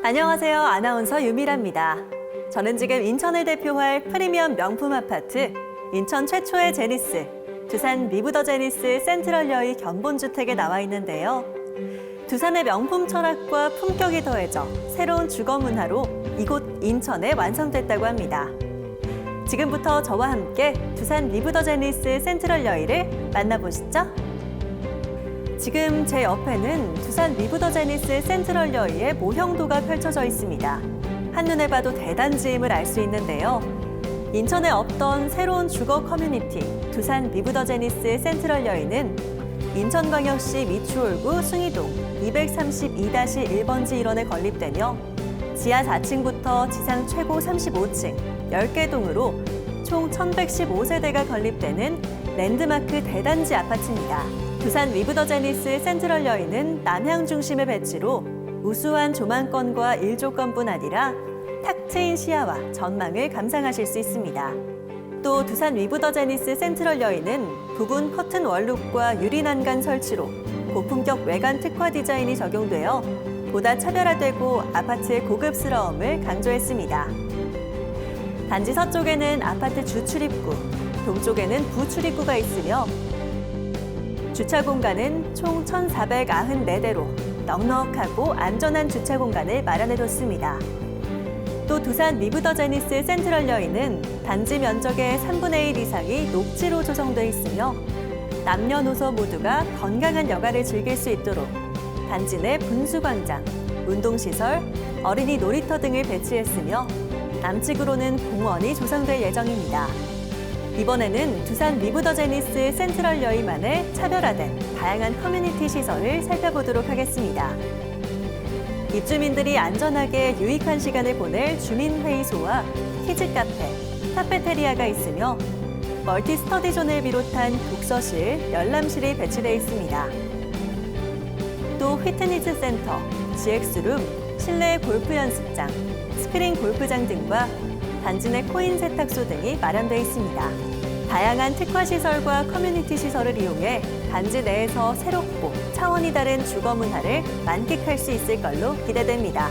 안녕하세요. 아나운서 유미라입니다. 저는 지금 인천을 대표할 프리미엄 명품 아파트 인천 최초의 제니스 두산 리브더 제니스 센트럴여의 견본주택에 나와 있는데요. 두산의 명품 철학과 품격이 더해져 새로운 주거 문화로 이곳 인천에 완성됐다고 합니다. 지금부터 저와 함께 두산 리브더 제니스 센트럴 여의를 만나보시죠. 지금 제 옆에는 두산 리브더 제니스 센트럴 여의의 모형도가 펼쳐져 있습니다. 한눈에 봐도 대단지임을 알 수 있는데요. 인천에 없던 새로운 주거 커뮤니티 두산 리브더 제니스 센트럴 여의는 인천광역시 미추홀구 숭이동 232-1번지 일원에 건립되며 지하 4층부터 지상 최고 35층 10개 동으로 총 1115세대가 건립되는 랜드마크 대단지 아파트입니다. 두산 위브더 제니스 센트럴 여의는 남향 중심의 배치로 우수한 조망권과 일조권뿐 아니라 탁 트인 시야와 전망을 감상하실 수 있습니다. 또 두산 위브더 제니스 센트럴 여의는 부분 커튼 원룩과 유리 난간 설치로 고품격 외관 특화 디자인이 적용되어 보다 차별화되고 아파트의 고급스러움을 강조했습니다. 단지 서쪽에는 아파트 주출입구, 동쪽에는 부출입구가 있으며 주차 공간은 총 1,494대로 넉넉하고 안전한 주차 공간을 마련해뒀습니다. 또 두산 리브더 제니스 센트럴 여의는 단지 면적의 3분의 1 이상이 녹지로 조성돼 있으며 남녀노소 모두가 건강한 여가를 즐길 수 있도록 단지 내 분수광장, 운동시설, 어린이 놀이터 등을 배치했으며 남측으로는 공원이 조성될 예정입니다. 이번에는 두산 리브더 제니스 센트럴 여의만의 차별화된 다양한 커뮤니티 시설을 살펴보도록 하겠습니다. 입주민들이 안전하게 유익한 시간을 보낼 주민회의소와 키즈 카페, 카페테리아가 있으며 멀티 스터디 존을 비롯한 독서실, 열람실이 배치되어 있습니다. 또 휘트니스 센터, GX룸, 실내 골프 연습장, 스크린 골프장 등과 단지 내 코인 세탁소 등이 마련되어 있습니다. 다양한 특화 시설과 커뮤니티 시설을 이용해 단지 내에서 새롭고 차원이 다른 주거 문화를 만끽할 수 있을 걸로 기대됩니다.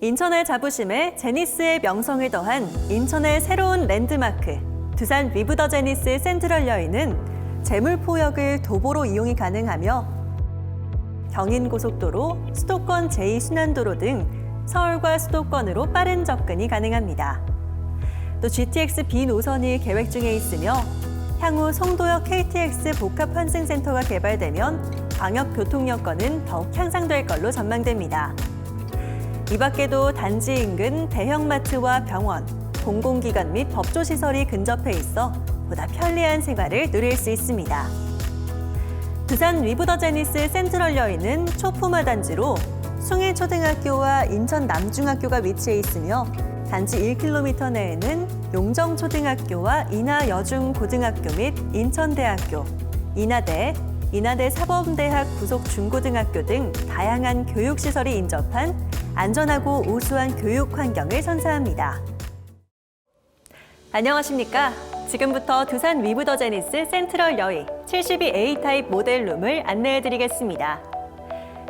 인천의 자부심에 제니스의 명성을 더한 인천의 새로운 랜드마크 두산 리브더 제니스 센트럴 여의는 재물포역을 도보로 이용이 가능하며 경인고속도로, 수도권 제2순환도로 등 서울과 수도권으로 빠른 접근이 가능합니다. 또 GTX B 노선이 계획 중에 있으며 향후 송도역 KTX 복합 환승센터가 개발되면 광역 교통 여건은 더욱 향상될 걸로 전망됩니다. 이 밖에도 단지 인근 대형마트와 병원, 공공기관 및 법조시설이 근접해 있어 보다 편리한 생활을 누릴 수 있습니다. 두산 리브더 제니스 센트럴 여의는 초품화 단지로 숭일초등학교와 인천 남중학교가 위치해 있으며 단지 1km 내에는 용정초등학교와 인하여중고등학교 및 인천대학교, 인하대, 인하대 사범대학 부속 중고등학교 등 다양한 교육시설이 인접한 안전하고 우수한 교육 환경을 선사합니다. 안녕하십니까? 지금부터 두산 위브더 제니스 센트럴 여의 72A 타입 모델룸을 안내해 드리겠습니다.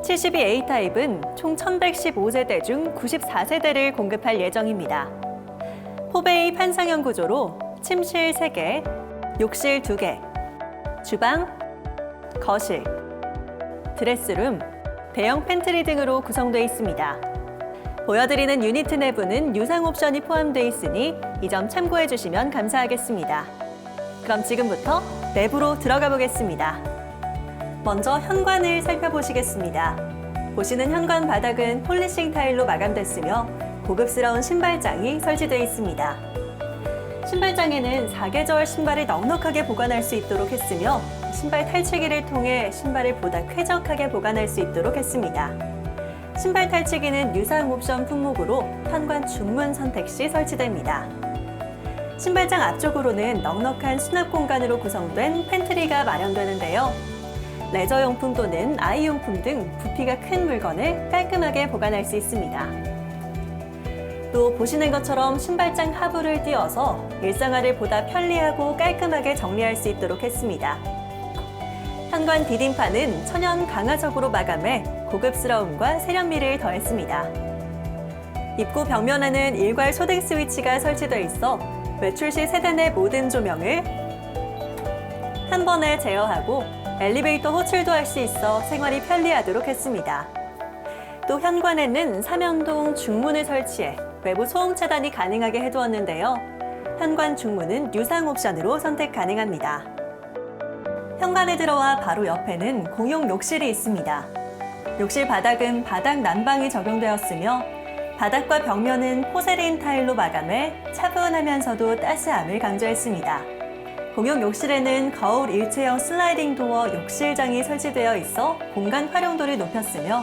72A 타입은 총 1115세대 중 94세대를 공급할 예정입니다. 포베이 판상형 구조로 침실 3개, 욕실 2개, 주방, 거실, 드레스룸, 대형 팬트리 등으로 구성되어 있습니다. 보여드리는 유니트 내부는 유상 옵션이 포함되어 있으니 이 점 참고해 주시면 감사하겠습니다. 그럼 지금부터 내부로 들어가 보겠습니다. 먼저 현관을 살펴보시겠습니다. 보시는 현관 바닥은 폴리싱 타일로 마감됐으며 고급스러운 신발장이 설치되어 있습니다. 신발장에는 사계절 신발을 넉넉하게 보관할 수 있도록 했으며 신발 탈취기를 통해 신발을 보다 쾌적하게 보관할 수 있도록 했습니다. 신발 탈취기는 유상 옵션 품목으로 현관 중문 선택 시 설치됩니다. 신발장 앞쪽으로는 넉넉한 수납 공간으로 구성된 팬트리가 마련되는데요. 레저용품 또는 아이용품 등 부피가 큰 물건을 깔끔하게 보관할 수 있습니다. 또 보시는 것처럼 신발장 하부를 띄워서 일상화를 보다 편리하고 깔끔하게 정리할 수 있도록 했습니다. 현관 디딤판은 천연 강화석으로 마감해 고급스러움과 세련미를 더했습니다. 입구 벽면에는 일괄 소등 스위치가 설치되어 있어 외출 시 세대 내 모든 조명을 한 번에 제어하고 엘리베이터 호출도 할 수 있어 생활이 편리하도록 했습니다. 또 현관에는 삼연동 중문을 설치해 외부 소음 차단이 가능하게 해두었는데요. 현관 중문은 유상 옵션으로 선택 가능합니다. 현관에 들어와 바로 옆에는 공용 욕실이 있습니다. 욕실 바닥은 바닥 난방이 적용되었으며 바닥과 벽면은 포세린 타일로 마감해 차분하면서도 따스함을 강조했습니다. 공용 욕실에는 거울 일체형 슬라이딩 도어 욕실장이 설치되어 있어 공간 활용도를 높였으며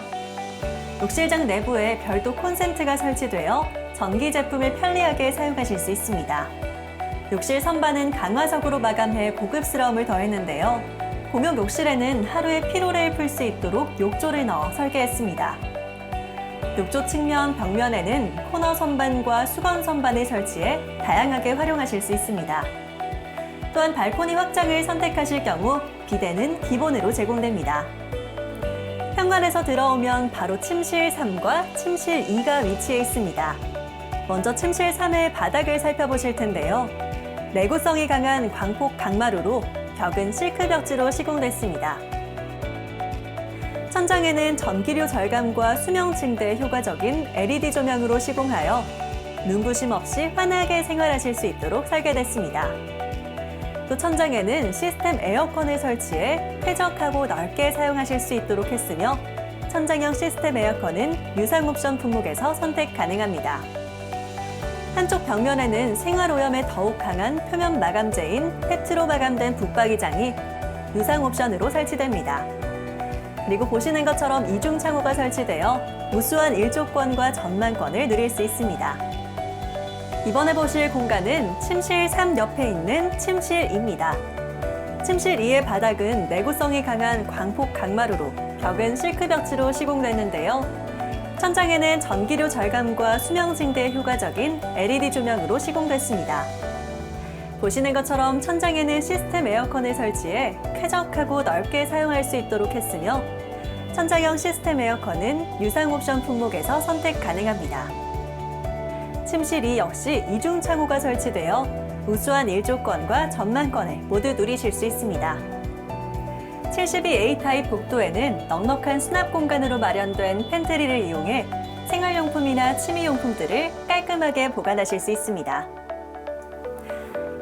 욕실장 내부에 별도 콘센트가 설치되어 전기 제품을 편리하게 사용하실 수 있습니다. 욕실 선반은 강화석으로 마감해 고급스러움을 더했는데요. 공용 욕실에는 하루에 피로를 풀 수 있도록 욕조를 넣어 설계했습니다. 욕조 측면 벽면에는 코너 선반과 수건 선반을 설치해 다양하게 활용하실 수 있습니다. 또한 발코니 확장을 선택하실 경우 비대는 기본으로 제공됩니다. 현관에서 들어오면 바로 침실 3과 침실 2가 위치해 있습니다. 먼저 침실 3의 바닥을 살펴보실 텐데요. 내구성이 강한 광폭 강마루로 벽은 실크 벽지로 시공됐습니다. 천장에는 전기료 절감과 수명 증대에 효과적인 LED 조명으로 시공하여 눈부심 없이 환하게 생활하실 수 있도록 설계됐습니다. 또 천장에는 시스템 에어컨을 설치해 쾌적하고 넓게 사용하실 수 있도록 했으며 천장형 시스템 에어컨은 유상 옵션 품목에서 선택 가능합니다. 한쪽 벽면에는 생활 오염에 더욱 강한 표면 마감재인 페트로 마감된 붙박이장이 유상 옵션으로 설치됩니다. 그리고 보시는 것처럼 이중 창호가 설치되어 우수한 일조권과 전망권을 누릴 수 있습니다. 이번에 보실 공간은 침실 3 옆에 있는 침실2입니다. 침실 2의 바닥은 내구성이 강한 광폭 강마루로 벽은 실크 벽지로 시공됐는데요. 천장에는 전기료 절감과 수명 증대에 효과적인 LED 조명으로 시공됐습니다. 보시는 것처럼 천장에는 시스템 에어컨을 설치해 쾌적하고 넓게 사용할 수 있도록 했으며 천장형 시스템 에어컨은 유상 옵션 품목에서 선택 가능합니다. 침실 2 역시 이중 창호가 설치되어 우수한 일조권과 전망권을 모두 누리실 수 있습니다. 72A 타입 복도에는 넉넉한 수납 공간으로 마련된 팬트리를 이용해 생활용품이나 취미용품들을 깔끔하게 보관하실 수 있습니다.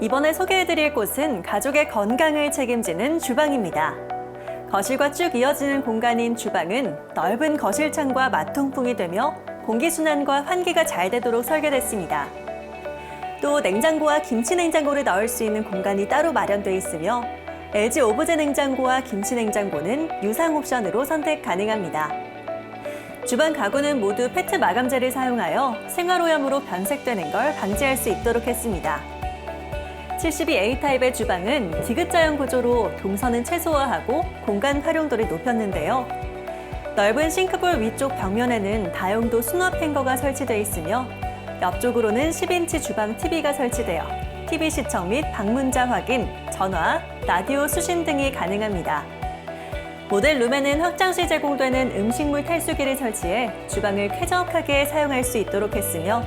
이번에 소개해드릴 곳은 가족의 건강을 책임지는 주방입니다. 거실과 쭉 이어지는 공간인 주방은 넓은 거실창과 마통풍이 되며 공기순환과 환기가 잘 되도록 설계됐습니다. 또 냉장고와 김치 냉장고를 넣을 수 있는 공간이 따로 마련되어 있으며 LG 오브제 냉장고와 김치 냉장고는 유상 옵션으로 선택 가능합니다. 주방 가구는 모두 페트 마감재를 사용하여 생활오염으로 변색되는 걸 방지할 수 있도록 했습니다. 72A 타입의 주방은 디귿자형 구조로 동선은 최소화하고 공간 활용도를 높였는데요. 넓은 싱크볼 위쪽 벽면에는 다용도 수납 행거가 설치되어 있으며 옆쪽으로는 10인치 주방 TV가 설치되어 TV 시청 및 방문자 확인, 전화, 라디오 수신 등이 가능합니다. 모델 룸에는 확장시 제공되는 음식물 탈수기를 설치해 주방을 쾌적하게 사용할 수 있도록 했으며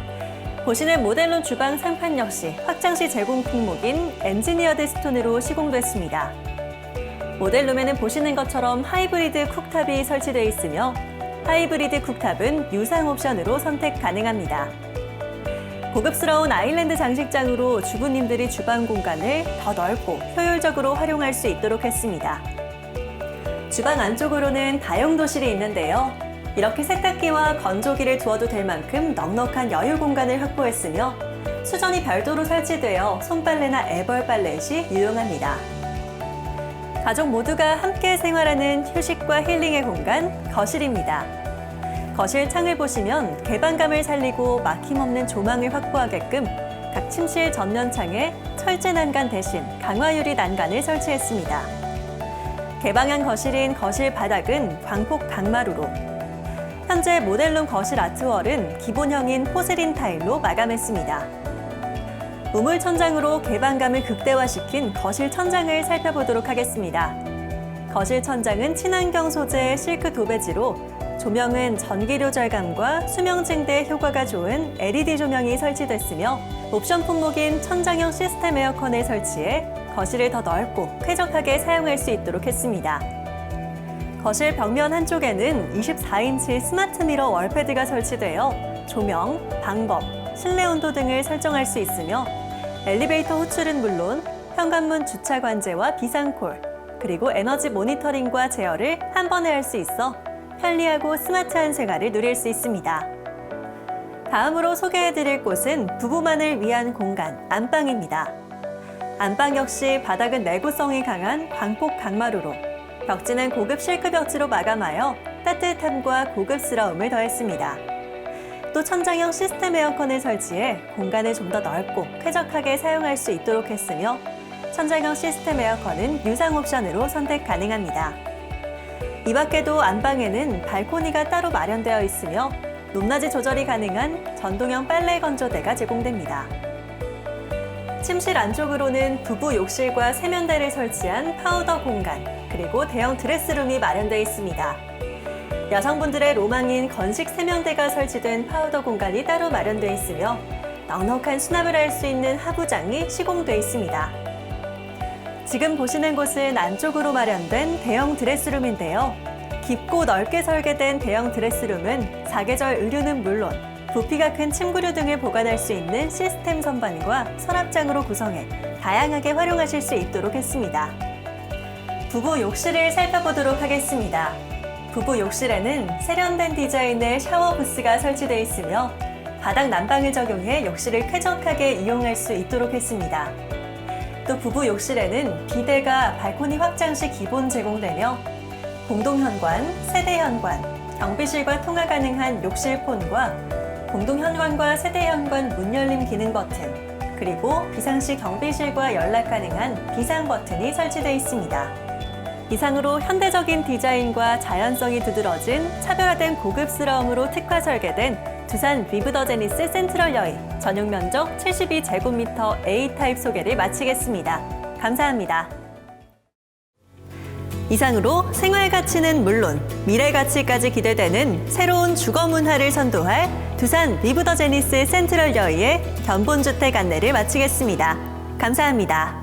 보시는 모델룸 주방 상판 역시 확장시 제공 품목인 엔지니어드 스톤으로 시공됐습니다. 모델룸에는 보시는 것처럼 하이브리드 쿡탑이 설치되어 있으며 하이브리드 쿡탑은 유상 옵션으로 선택 가능합니다. 고급스러운 아일랜드 장식장으로 주부님들이 주방 공간을 더 넓고 효율적으로 활용할 수 있도록 했습니다. 주방 안쪽으로는 다용도실이 있는데요. 이렇게 세탁기와 건조기를 두어도 될 만큼 넉넉한 여유 공간을 확보했으며 수전이 별도로 설치되어 손빨래나 애벌 빨래 시 유용합니다. 가족 모두가 함께 생활하는 휴식과 힐링의 공간 거실입니다. 거실 창을 보시면 개방감을 살리고 막힘없는 조망을 확보하게끔 각 침실 전면 창에 철제 난간 대신 강화유리 난간을 설치했습니다. 개방한 거실인 거실 바닥은 광폭 강마루로 현재 모델룸 거실 아트월은 기본형인 포세린 타일로 마감했습니다. 우물 천장으로 개방감을 극대화시킨 거실 천장을 살펴보도록 하겠습니다. 거실 천장은 친환경 소재의 실크 도배지로 조명은 전기료 절감과 수명 증대에 효과가 좋은 LED 조명이 설치됐으며 옵션 품목인 천장형 시스템 에어컨을 설치해 거실을 더 넓고 쾌적하게 사용할 수 있도록 했습니다. 거실 벽면 한쪽에는 24인치 스마트 미러 월패드가 설치되어 조명, 방법, 실내 온도 등을 설정할 수 있으며 엘리베이터 호출은 물론 현관문 주차 관제와 비상콜, 그리고 에너지 모니터링과 제어를 한 번에 할 수 있어 편리하고 스마트한 생활을 누릴 수 있습니다. 다음으로 소개해드릴 곳은 부부만을 위한 공간, 안방입니다. 안방 역시 바닥은 내구성이 강한 광폭 강마루로 벽지는 고급 실크 벽지로 마감하여 따뜻함과 고급스러움을 더했습니다. 또 천장형 시스템 에어컨을 설치해 공간을 좀 더 넓고 쾌적하게 사용할 수 있도록 했으며 천장형 시스템 에어컨은 유상 옵션으로 선택 가능합니다. 이 밖에도 안방에는 발코니가 따로 마련되어 있으며 높낮이 조절이 가능한 전동형 빨래 건조대가 제공됩니다. 침실 안쪽으로는 부부 욕실과 세면대를 설치한 파우더 공간, 그리고 대형 드레스룸이 마련되어 있습니다. 여성분들의 로망인 건식 세면대가 설치된 파우더 공간이 따로 마련되어 있으며 넉넉한 수납을 할 수 있는 하부장이 시공되어 있습니다. 지금 보시는 곳은 안쪽으로 마련된 대형 드레스룸인데요. 깊고 넓게 설계된 대형 드레스룸은 사계절 의류는 물론 부피가 큰 침구류 등을 보관할 수 있는 시스템 선반과 서랍장으로 구성해 다양하게 활용하실 수 있도록 했습니다. 부부 욕실을 살펴보도록 하겠습니다. 부부 욕실에는 세련된 디자인의 샤워 부스가 설치되어 있으며 바닥 난방을 적용해 욕실을 쾌적하게 이용할 수 있도록 했습니다. 또 부부 욕실에는 비데가 발코니 확장 시 기본 제공되며 공동 현관, 세대 현관, 경비실과 통화 가능한 욕실 폰과 공동 현관과 세대 현관 문 열림 기능 버튼, 그리고 비상시 경비실과 연락 가능한 비상 버튼이 설치되어 있습니다. 이상으로 현대적인 디자인과 자연성이 두드러진 차별화된 고급스러움으로 특화 설계된 두산 리브더 제니스 센트럴 여의 전용 면적 72제곱미터 A 타입 소개를 마치겠습니다. 감사합니다. 이상으로 생활 가치는 물론 미래 가치까지 기대되는 새로운 주거 문화를 선도할 두산 리브더 제니스 센트럴 여의의 견본주택 안내를 마치겠습니다. 감사합니다.